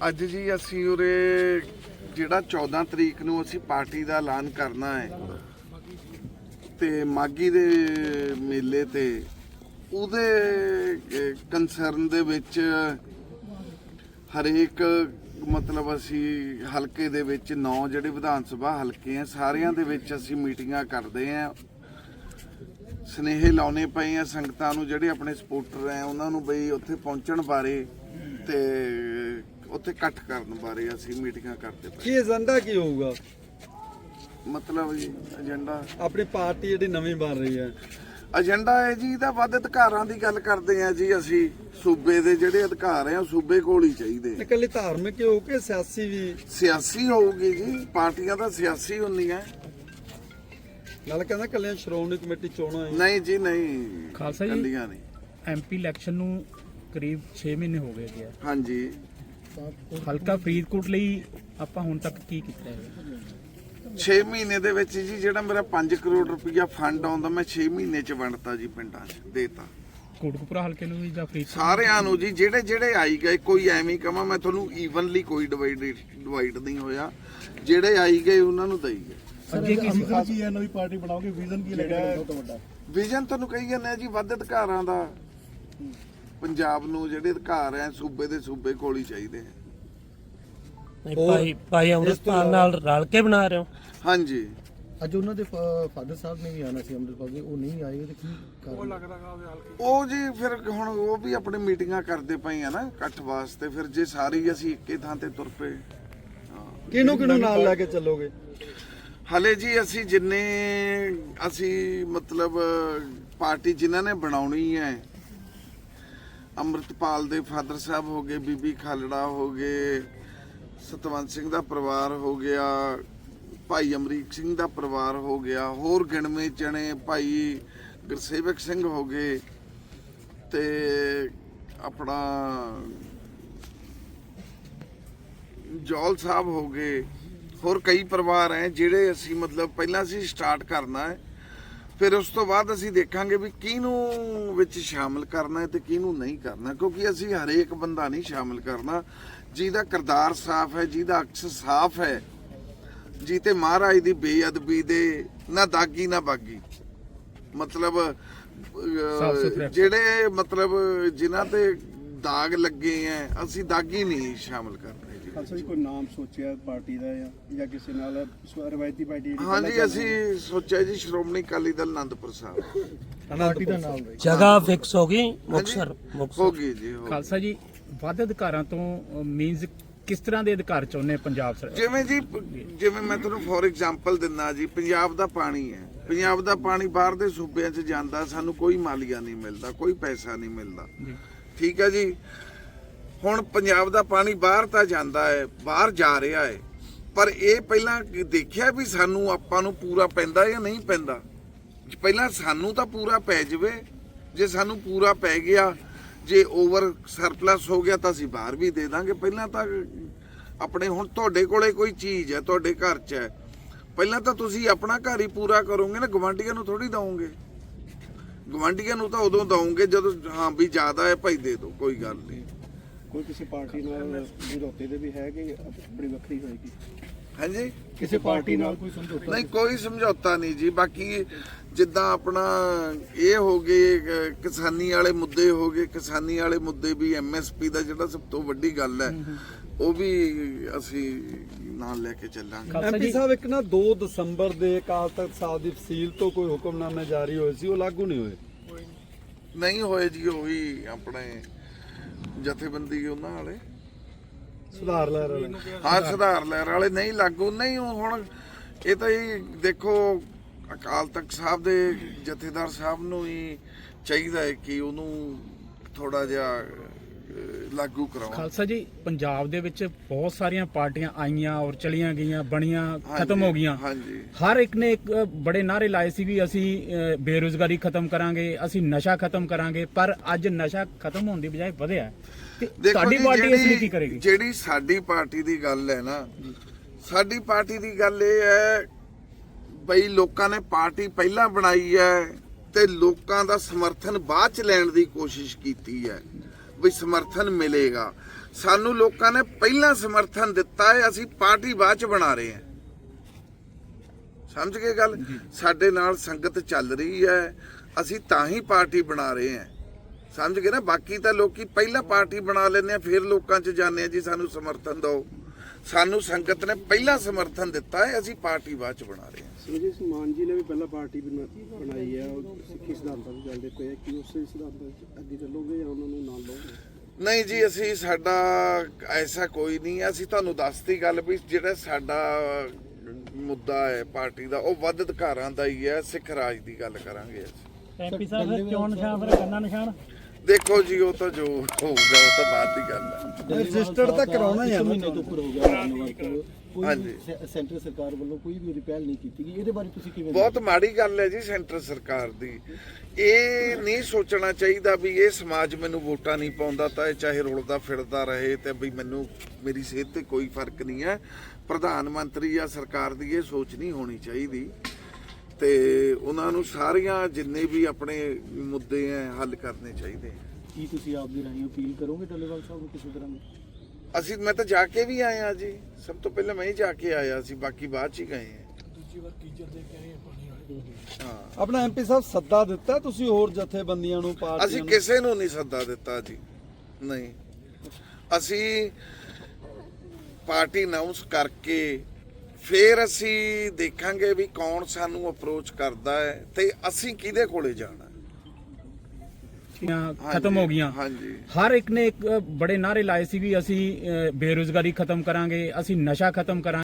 ਅੱਜ ਜੀ ਅਸੀਂ ਉਰੇ ਜਿਹੜਾ 14 ਤਰੀਕ ਨੂੰ ਅਸੀਂ ਪਾਰਟੀ ਦਾ ਐਲਾਨ ਕਰਨਾ ਹੈ ਤੇ ਮਾਗੀ ਦੇ ਮੇਲੇ ਤੇ ਉਹਦੇ ਕੰਸਰਨ ਦੇ ਵਿੱਚ ਹਰੇਕ, ਮਤਲਬ ਅਸੀਂ ਹਲਕੇ ਦੇ ਵਿੱਚ ਨੌ ਜਿਹੜੇ ਵਿਧਾਨ ਸਭਾ ਹਲਕੇ ਆ, ਸਾਰਿਆਂ ਦੇ ਵਿੱਚ ਅਸੀਂ ਮੀਟਿੰਗਾਂ ਕਰਦੇ ਆ। ਸਨੇਹ ਲਾਉਣੇ ਪਏ ਆ ਸੰਗਤਾਂ ਨੂੰ ਜਿਹੜੇ ਆਪਣੇ ਸਪੋਰਟਰ ਆ, ਉਹਨਾਂ ਨੂੰ ਬਈ ਉੱਥੇ ਪਹੁੰਚਣ ਬਾਰੇ ਤੇ ਉੱਥੇ ਇਕੱਠ ਕਰਨ ਬਾਰੇ ਅਸੀਂ ਮੀਟਿੰਗਾਂ ਕਰਦੇ ਪਏ। ਕੀ ਏਜੰਡਾ ਕੀ ਹੋਊਗਾ? ਮਤਲਬ ਜੀ ਏਜੰਡਾ। ਆਪਣੀ ਪਾਰਟੀ ਜਿਹੜੀ ਨਵੀਂ ਬਣ ਰਹੀ ਹੈ। ਏਜੰਡਾ ਹੈ ਜੀ ਇਹਦਾ ਵੱਧ ਅਧਿਕਾਰਾਂ ਦੀ ਗੱਲ ਕਰਦੇ ਆ ਜੀ ਅਸੀਂ। ਸੂਬੇ ਦੇ ਜਿਹੜੇ ਅਧਿਕਾਰ ਆ ਸੂਬੇ ਕੋਲ ਹੀ ਚਾਹੀਦੇ ਇਕੱਲੀ ਧਾਰਮਿਕ ਹੀ ਕੇ ਸਿਆਸੀ ਵੀ? ਸਿਆਸੀ ਹੋਊਗੀ ਜੀ ਪਾਰਟੀਆਂ ਤਾਂ ਸਿਆਸੀ ਹੁੰਦੀਆਂ। ਨਾਲ ਕਹਿੰਦਾ ਕੱਲਿਆਂ ਸ਼੍ਰੋਮਣੀ ਕਮੇਟੀ ਚੋਣਾਂ ਹੈ ਨਹੀਂ ਜੀ ਨਹੀਂ। ਖਾਲਸਾ ਜੀ। ਇਕੱਲੀਆਂ ਨਹੀਂ। ਐਮਪੀ ਇਲੈਕਸ਼ਨ ਨੂੰ ਕਰੀਬ 6 ਮਹੀਨੇ ਹੋ ਗਏ ਗਿਆ ਹਾਂਜੀ। ਹਲਕਾ ਫਰੀਦਕੋਟ ਲਈ ਆਪਾਂ ਹੁਣ ਤੱਕ ਕੀ ਕੀਤਾ ਹੈ? 6 ਮਹੀਨੇ ਦੇ ਵਿੱਚ ਜੀ ਜਿਹੜਾ ਮੇਰਾ 5 ਕਰੋੜ ਰੁਪਇਆ ਫੰਡ ਆਉਂਦਾ ਮੈਂ 6 ਮਹੀਨੇ ਚ ਵੰਡਤਾ ਜੀ ਪਿੰਡਾਂ 'ਚ ਦੇਤਾ। ਕੋਟਕਪੁਰਾ ਹਲਕੇ ਨੂੰ ਵੀ ਜਾਂ ਫਰੀਦਕੋਟ ਸਾਰਿਆਂ ਨੂੰ ਜੀ ਜਿਹੜੇ ਜਿਹੜੇ ਆਈ ਗਏ ਕੋਈ ਐਵੇਂ ਕਮਾ ਮੈਂ ਤੁਹਾਨੂੰ ਈਵਨਲੀ ਕੋਈ ਡਿਵਾਈਡ ਡਿਵਾਈਡ ਨਹੀਂ ਹੋਇਆ। ਜਿਹੜੇ ਆਈ ਗਏ ਉਹਨਾਂ ਨੂੰ ਦਈ ਗਏ। ਅੱਗੇ ਕੀ ਸੀ? ਨਵੀਂ ਪਾਰਟੀ ਬਣਾਓਗੇ ਵਿਜ਼ਨ ਕੀ ਲੱਗਾ ਬਹੁਤ ਵੱਡਾ ਵਿਜ਼ਨ ਤੁਹਾਨੂੰ ਕਹੀ ਜਾਂਦੇ ਆ ਜੀ ਵੱਧ ਅਧਿਕਾਰਾਂ ਦਾ। ਪੰਜਾਬ ਨੂੰ ਜਿਹੜੇ ਅਧਿਕਾਰ ਆ ਸੂਬੇ ਦੇ ਸੂਬੇ ਕੋਲ ਹੀ ਚਾਹੀਦੇ ਆ ਨਹੀਂ ਹੋਰ ਭਾਈ ਭਾਈ ਅੰਮ੍ਰਿਤਪਾਲ ਨਾਲ ਰਲ ਕੇ ਬਣਾ ਰਹੇ ਹੋ? ਹਾਂਜੀ। ਅੱਜ ਉਹਨਾਂ ਦੇ ਫਾਦਰ ਸਾਹਿਬ ਨੇ ਵੀ ਆਣਾ ਸੀ ਅੰਮ੍ਰਿਤਪਾਲ ਦੇ ਉਹ ਨਹੀਂ ਆਏ ਤੇ ਕੀ ਕਾਰਨ ਉਹ ਜੀ ਫਿਰ ਹੁਣ ਉਹ ਵੀ ਆਪਣੇ ਮੀਟਿੰਗਾਂ ਕਰਦੇ ਪਏ ਆ ਨਾ ਇਕੱਠ ਵਾਸਤੇ ਫਿਰ ਜੇ ਸਾਰੀ ਅਸੀਂ ਇੱਕੇ ਥਾਂ ਤੇ ਤੁਰ ਪਏ ਕਿਹਨੂੰ ਕਿਹਨੂੰ ਨਾਲ ਲੈ ਕੇ ਚੱਲੋਗੇ? ਹਲੇ ਜੀ ਅਸੀਂ ਜਿੰਨੇ ਅਸੀਂ ਮਤਲਬ ਪਾਰਟੀ ਜਿਨ੍ਹਾਂ ਨੇ ਬਣਾਉਣੀ ਹੈ ਅੰਮ੍ਰਿਤਪਾਲ ਦੇ ਫਾਦਰ ਸਾਹਿਬ ਹੋ ਗਏ, ਬੀਬੀ ਖਾਲੜਾ ਹੋ ਗਏ, ਸਤਵੰਤ ਸਿੰਘ ਦਾ ਪਰਿਵਾਰ ਹੋ ਗਿਆ, ਭਾਈ ਅਮਰੀਕ ਸਿੰਘ ਦਾ ਪਰਿਵਾਰ ਹੋ ਗਿਆ, ਹੋਰ ਗਿਣਵੇਂ ਜਣੇ ਭਾਈ ਗੁਰਸੇਵਕ ਸਿੰਘ ਹੋ ਗਏ ਤੇ ਆਪਣਾ ਜੌਲ ਸਾਹਿਬ ਹੋ ਗਏ, ਹੋਰ ਕਈ ਪਰਿਵਾਰ ਹੈ ਜਿਹੜੇ ਅਸੀਂ ਮਤਲਬ ਪਹਿਲਾਂ ਅਸੀਂ ਸਟਾਰਟ ਕਰਨਾ ਹੈ। ਫਿਰ ਉਸ ਤੋਂ ਬਾਅਦ ਅਸੀਂ ਦੇਖਾਂਗੇ ਵੀ ਕਿਹਨੂੰ ਵਿੱਚ ਸ਼ਾਮਲ ਕਰਨਾ ਹੈ ਤੇ ਕਿਹਨੂੰ ਨਹੀਂ ਕਰਨਾ ਕਿਉਂਕਿ ਅਸੀਂ ਹਰੇਕ ਬੰਦਾ ਨਹੀਂ ਸ਼ਾਮਲ ਕਰਨਾ ਜਿਹਦਾ ਕਿਰਦਾਰ ਸਾਫ਼ ਹੈ ਜਿਹਦਾ ਅਕਸ ਸਾਫ਼ ਹੈ ਜੀ ਤੇ ਮਹਾਰਾਜ ਦੀ ਬੇਅਦਬੀ ਦੇ ਨਾ ਦਾਗੀ ਨਾ ਬਾਗੀ ਮਤਲਬ। ਜਿਹੜੇ ਮਤਲਬ ਜਿਨ੍ਹਾਂ ਤੇ ਦਾਗ ਲੱਗੇ ਆ ਅਸੀਂ ਦਾਗੀ ਨਹੀਂ ਸ਼ਾਮਲ ਕਰਦੇ ਜੀ। ਖਾਲਸਾ ਜੀ ਕੋਈ ਨਾਮ ਸੋਚਿਆ ਪਾਰਟੀ ਦਾ ਜਾਂ ਜਾਂ ਕਿਸੇ ਨਾਲ ਰਵਾਇਤੀ ਪਾਰਟੀ ਜਿਹੜੀ ਹਾਂਜੀ ਅਸੀਂ ਸੋਚਿਆ ਜੀ ਸ਼੍ਰੋਮਣੀ ਅਕਾਲੀ ਦਲ ਆਨੰਦਪੁਰ ਸਾਹਿਬ। ਪਾਰਟੀ ਦਾ ਨਾਮ ਜਗ੍ਹਾ ਫਿਕਸ ਹੋ ਗਈ ਮੁਕਸਰ ਹੋ ਮੁਕਸਰ। ਗਈ ਜੀ ਹੋ ਗਈ। ਖਾਲਸਾ ਜੀ ਵੱਧ ਅਧਿਕਾਰਾਂ ਤੋਂ ਮੀਨਸ ਕਿਸ ਤਰ੍ਹਾਂ ਦੇ ਅਧਿਕਾਰ ਚਾਹੁੰਦੇ ਪੰਜਾਬ ਸਰਕਾਰ? ਜਿਵੇਂ ਜੀ ਜਿਵੇਂ ਮੈਂ ਤੁਹਾਨੂੰ ਫੋਰ ਐਗਜ਼ਾਮਪਲ ਦਿੰਦਾ ਜੀ ਪੰਜਾਬ ਦਾ ਪਾਣੀ ਹੈ ਪੰਜਾਬ ਦਾ ਪਾਣੀ ਬਾਹਰ ਦੇ ਸੂਬਿਆਂ 'ਚ ਜਾਂਦਾ ਸਾਨੂੰ ਕੋਈ ਮਾਲੀਆ ਨਹੀਂ ਮਿਲਦਾ ਕੋਈ ਪੈਸਾ ਨਹੀਂ ਮਿਲਦਾ। ਜੀ। ਠੀਕ ਹੈ ਜੀ। ਹੁਣ ਪੰਜਾਬ ਦਾ ਪਾਣੀ ਬਾਹਰ ਤਾਂ ਜਾਂਦਾ ਹੈ, ਬਾਹਰ ਜਾ ਰਿਹਾ ਹੈ। ਪਰ ਇਹ ਪਹਿਲਾਂ ਦੇਖਿਆ ਵੀ ਸਾਨੂੰ ਆਪਾਂ ਨੂੰ ਪੂਰਾ ਪੈਂਦਾ ਜਾਂ ਨਹੀਂ ਪੈਂਦਾ? ਪਹਿਲਾਂ ਸਾਨੂੰ ਤਾਂ ਪੂਰਾ ਪੈ ਜਾਵੇ। ਜੇ ਸਾਨੂੰ ਪੂਰਾ ਪੈ ਗਿਆ, ਜੇ ਓਵਰ ਸਰਪਲਸ ਹੋ ਗਿਆ ਤਾਂ ਅਸੀਂ ਬਾਹਰ ਵੀ ਦੇ ਦਾਂਗੇ। ਪਹਿਲਾਂ ਤਾਂ ਆਪਣੇ ਹੁਣ ਤੁਹਾਡੇ ਕੋਲੇ ਕੋਈ ਚੀਜ਼ ਹੈ, ਤੁਹਾਡੇ ਘਰ 'ਚ ਹੈ। ਪਹਿਲਾਂ ਤਾਂ ਤੁਸੀਂ ਆਪਣਾ ਘਰ ਹੀ ਪੂਰਾ ਕਰੋਗੇ ਨਾ ਗਵਾਂਢੀਆਂ ਨੂੰ ਥੋੜੀ ਦਵੋਗੇ। ਗਵਾਂਢੀਆਂ ਨੂੰ ਤਾਂ ਉਦੋਂ ਦਵੋਗੇ ਜਦੋਂ ਹਾਂ ਵੀ ਜ਼ਿਆਦਾ ਹੈ ਭਾਈ ਦੇ ਦਿਓ ਕੋਈ ਗੱਲ ਨਹੀਂ। ਕੋਈ ਕਿਸੇ ਪਾਰਟੀ ਨਾਲ ਸਮਝੌਤੇ ਦੇ ਵੀ ਹੈ ਕਿ ਆਪਣੀ ਵੱਖਰੀ ਹੋਏਗੀ। ਹਾਂਜੀ? ਕਿਸੇ ਪਾਰਟੀ ਨਾਲ ਕੋਈ ਸਮਝੌਤਾ? ਨਹੀਂ ਕੋਈ ਸਮਝੌਤਾ ਨਹੀਂ ਜੀ ਬਾਕੀ ਜਿੱਦਾਂ ਆਪਣਾ ਇਹ ਹੋ ਗਏ ਕਿਸਾਨੀ ਵਾਲੇ ਮੁੱਦੇ ਹੋ ਗਏ ਕਿਸਾਨੀ ਵਾਲੇ ਮੁੱਦੇ ਵੀ ਐਮਐਸਪੀ ਦਾ ਜਿਹੜਾ ਸਭ ਤੋਂ ਵੱਡੀ ਗੱਲ ਹੈ। ਉਹ ਵੀ ਅਸੀਂ ਨਾਲ ਲੈ ਕੇ ਚੱਲਾਂਗੇ। ਐਮਪੀ ਸਾਹਿਬ ਇੱਕ ਨਾ 2 ਦਸੰਬਰ ਦੇ ਅਕਾਲ ਤਖਤ ਸਾਹਿਬ ਦੀ ਫਸੀਲ ਤੋਂ ਕੋਈ ਹੁਕਮਨਾਮੇ ਜਾਰੀ ਹੋਏ ਸੀ ਉਹ ਲਾਗੂ ਨਹੀਂ ਹੋਏ? ਨਹੀਂ ਹੋਏ ਜੀ ਉਹ ਵੀ ਆਪਣੇ ਜਥੇਬੰਦੀ ਉਹਨਾਂ ਵਾਲੇ। ਸੁਧਾਰ ਲਹਿਰ ਵਾਲੇ। ਹਾਂ ਸੁਧਾਰ ਲਹਿਰ ਵਾਲੇ ਨਹੀਂ ਲਾਗੂ ਨਹੀਂ ਉਹ ਹੁਣ ਇਹ ਤਾਂ ਹੀ ਦੇਖੋ ਅਕਾਲ ਤਖਤ ਸਾਹਿਬ ਦੇ ਜਥੇਦਾਰ ਸਾਹਿਬ ਨੂੰ ਹੀ ਚਾਹੀਦਾ ਹੈ ਕਿ ਉਹਨੂੰ ਥੋੜਾ ਜਿਹਾ ਲਾਗੂ ਕਰਾਉਣ ਖਾਲਸਾ ਜੀ ਪੰਜਾਬ ਦੇ ਵਿੱਚ ਬਹੁਤ ਸਾਰੀਆਂ ਪਾਰਟੀਆਂ ਆਈਆਂ ਔਰ ਚਲੀਆਂ ਗਈਆਂ ਬਣੀਆਂ ਖਤਮ ਹੋ ਗਈਆਂ। ਹਾਂਜੀ। ਹਰ ਇੱਕ ਨੇ ਇੱਕ ਬੜੇ ਨਾਰੇ ਲਾਏ ਸੀ ਵੀ ਅਸੀਂ ਅ, ਬੇਰੁਜ਼ਗਾਰੀ ਖਤਮ ਕਰਾਂਗੇ ਅਸੀਂ ਨਸ਼ਾ ਖਤਮ ਕਰਾਂਗੇ ਪਰ ਅੱਜ ਨਸ਼ਾ ਖਤਮ ਹੋਣ ਦੀ ਬਜਾਏ ਵਧਿਆ। ਹੈ। ਤੇ ਦੇਖੋ ਤੁਹਾਡੀ ਜੀ, ਪਾਰਟੀ ਇਸ ਲਈ ਜਿਹੜੀ- ਕੀ ਕਰੇਗੀ? ਜਿਹੜੀ ਸਾਡੀ ਪਾਰਟੀ ਦੀ ਗੱਲ ਹੈ ਨਾ ਸਾਡੀ ਪਾਰਟੀ ਦੀ ਗੱਲ ਇਹ ਹੈ ਬਈ ਲੋਕਾਂ ਨੇ ਪਾਰਟੀ ਪਹਿਲਾਂ ਬਣਾਈ ਹੈ ਤੇ ਲੋਕਾਂ ਦਾ ਸਮਰਥਨ ਬਾਅਦ ਚ ਲੈਣ ਦੀ ਕੋਸ਼ਿਸ਼ ਕੀਤੀ ਹੈ। ਵੀ ਸਮਰਥਨ ਮਿਲੇਗਾ। ਸਾਨੂੰ ਲੋਕਾਂ ਨੇ ਪਹਿਲਾਂ ਸਮਰਥਨ ਦਿੱਤਾ ਹੈ ਅਸੀਂ ਪਾਰਟੀ ਬਾਅਦ ਚ ਬਣਾ ਰਹੇ ਹਾਂ। ਸਮਝ ਗਏ ਗੱਲ? ਸਾਡੇ ਨਾਲ ਸੰਗਤ ਚੱਲ ਰਹੀ ਹੈ ਅਸੀਂ ਤਾਂ ਹੀ ਪਾਰਟੀ ਬਣਾ ਰਹੇ ਹਾਂ। ਸਮਝ ਗਏ ਨਾ? ਬਾਕੀ ਤਾਂ ਲੋਕੀ ਪਹਿਲਾਂ ਪਾਰਟੀ ਬਣਾ ਲੈਂਦੇ ਆ ਫਿਰ ਲੋਕਾਂ 'ਚ ਜਾਂਦੇ ਆ ਜੀ ਸਾਨੂੰ ਸਮਰਥਨ ਦਿਓ। ਸਾਨੂੰ ਸੰਗਤ ਨੇ ਪਹਿਲਾਂ ਸਮਰਥਨ ਦਿੱਤਾ ਹੈ ਅਸੀਂ ਪਾਰਟੀ ਬਾਅਦ ਚ ਬਣਾ ਰਹੇ ਹਾਂ ਸੁਖਜੀਤ ਸਿੰਘ ਮਾਨ ਜੀ ਨੇ ਵੀ ਪਹਿਲਾਂ ਪਾਰਟੀ ਬਣਾ- ਬਣਾਈ ਹੈ ਉਹ ਸਿੱਖੀ ਸਿਧਾਂਤਾਂ ਤੇ ਚੱਲਦੇ ਪਏ। ਕੀ ਉਸੇ ਸਿਧਾਂਤਾਂ 'ਚ ਅੱਗੇ ਚੱਲੋਗੇ ਜਾਂ ਉਹਨਾਂ ਨੂੰ ਨਾਲ ਲਓਗੇ ਨਹੀਂ ਜੀ ਅਸੀਂ ਸਾਡਾ ਐਸਾ ਕੋਈ ਨਹੀਂ ਹੈ। ਅਸੀਂ ਤੁਹਾਨੂੰ ਦੱਸਤੀ ਗੱਲ ਵੀ ਜਿਹੜਾ ਸਾਡਾ ਮੁੱਦਾ ਹੈ ਪਾਰਟੀ ਦਾ ਉਹ ਵੱਧ ਅਧਿਕਾਰਾਂ ਦਾ ਹੀ ਹੈ ਸਿੱਖ ਰਾਜ ਦੀ ਗੱਲ ਕਰਾਂਗੇ ਅਸੀਂ ਐਮਪੀ ਸਾਹਿਬ ਫਿਰ ਚੋਣ ਨਿਸ਼ਾਨ ਫਿਰ ਕੰਨਾ ਨਿਸ਼ਾਨ ਦੇਖੋ ਜੀ ਉਹ ਤਾਂ ਜੋ ਹੋਊਗਾ ਉਹ ਤਾਂ ਬਾਅਦ ਦੀ ਗੱਲ ਹੈ। ਰਜਿਸਟਰਡ ਤਾਂ ਕਰਾਉਣਾ ਹੀ ਆ ਮਹੀਨੇ ਤੋਂ ਉੱਪਰ ਹੋ ਗਿਆ ਧੰਨਵਾਦ ਕੋਈ ਹਾਂਜੀ। ਸੈ- ਸੈਂਟਰ ਸਰਕਾਰ ਵੱਲੋਂ ਕੋਈ ਵੀ ਪਹਿਲ ਨਹੀਂ ਕੀਤੀ ਗਈ ਇਹਦੇ ਬਾਰੇ ਤੁਸੀਂ ਕਿਵੇਂ ਬਹੁਤ ਮਾੜੀ ਗੱਲ ਹੈ ਜੀ ਸੈਂਟਰ ਸਰਕਾਰ ਦੀ। ਇਹ ਨਹੀਂ ਸੋਚਣਾ ਚਾਹੀਦਾ ਵੀ ਇਹ ਸਮਾਜ ਮੈਨੂੰ ਵੋਟਾਂ ਨਹੀਂ ਪਾਉਂਦਾ ਤਾਂ ਇਹ ਚਾਹੇ ਰੁਲਦਾ ਫਿਰਦਾ ਰਹੇ ਤੇ ਵੀ ਮੈਨੂੰ ਮੇਰੀ ਸਿਹਤ ਤੇ ਕੋਈ ਫ਼ਰਕ ਨਹੀਂ ਹੈ। ਪ੍ਰਧਾਨ ਮੰਤਰੀ ਜਾਂ ਸਰਕਾਰ ਦੀ ਇਹ ਸੋਚ ਨਹੀਂ ਹੋਣੀ ਚਾਹੀਦੀ। ਤੇ ਉਹਨਾਂ ਨੂੰ ਸਾਰੀਆਂ ਜਿੰਨੇ ਵੀ ਆਪਣੇ ਮੁੱਦੇ ਹੈ ਹੱਲ ਕਰਨੇ ਚਾਹੀਦੇ ਕੀ ਤੁਸੀਂ ਆਪ ਦੀ ਰਾਹੀਂ ਅਪੀਲ ਕਰੋਗੇ ਟੱਲੇਵਾਲ ਸਾਹਿਬ ਨੂੰ ਕਿਸੇ ਤਰ੍ਹਾਂ ਦੀ? ਅਸੀਂ ਮੈਂ ਤਾਂ ਜਾ ਕੇ ਵੀ ਆਇਆ ਜੀ। ਸਭ ਤੋਂ ਪਹਿਲਾਂ ਮੈਂ ਹੀ ਜਾ ਕੇ ਆਇਆ ਸੀ ਬਾਕੀ ਬਾਅਦ ਚ ਹੀ ਗਏ ਹਾਂ ਦੂਜੀ ਵਾਰ ਕੀਜਰ ਦੇ ਕੇ ਆਏ ਪਾਣੀ ਹਾਂ। ਆਪਣਾ ਐਮਪੀ ਸਾਹਿਬ ਸੱਦਾ ਦਿੱਤਾ ਤੁਸੀਂ ਹੋਰ ਜਥੇਬੰਦੀਆਂ ਨੂੰ ਪਾਰਟੀਆਂ ਅਸੀਂ ਕਿਸੇ ਨੂੰ ਨਹੀਂ ਸੱਦਾ ਦਿੱਤਾ ਜੀ ਨਹੀਂ। ਅਸੀਂ ਪਾਰਟੀ ਅਨਾਉਂਸ ਕਰਕੇ ਫਿਰ ਅਸੀਂ ਦੇਖਾਂਗੇ ਵੀ ਕੌਣ ਸਾਨੂੰ ਅਪਰੋਚ ਕਰਦਾ ਹੈ ਤੇ ਅਸੀਂ ਕਿਹਦੇ ਕੋਲੇ ਜਾਣਾ। ਖਤਮ ਹੋ ਗਈਆਂ। ਹਰ ਇੱਕ ਨੇ ਇੱਕ ਬੜੇ ਨਾਰੇ ਲਾਏ ਸੀ ਵੀ ਅਸੀਂ ਬੇਰੁਜ਼ਗਾਰੀ ਖਤਮ ਕਰਾਂਗੇ ਅਸੀਂ ਨਸ਼ਾ ਖਤਮ ਕਰਾਂਗੇ।